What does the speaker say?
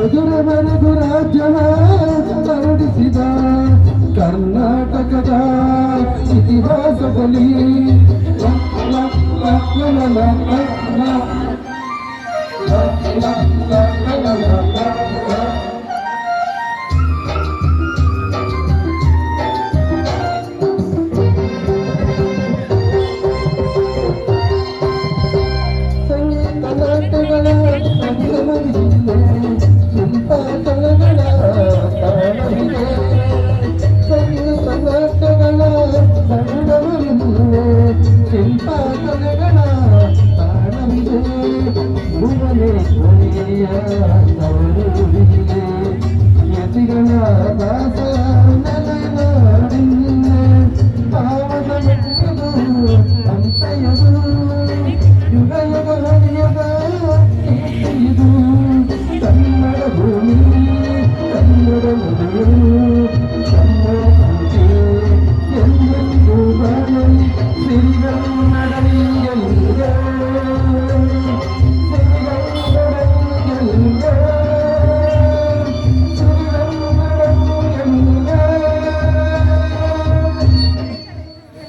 ಮಧುರ ಮಧುರ ಜನ ಅರಳಿಸಿದ ಕರ್ನಾಟಕದ ಇತಿಹಾಸದಲ್ಲಿ ಸಂಗೀತ ನಾಟಕಗಳ தவறு எதிரன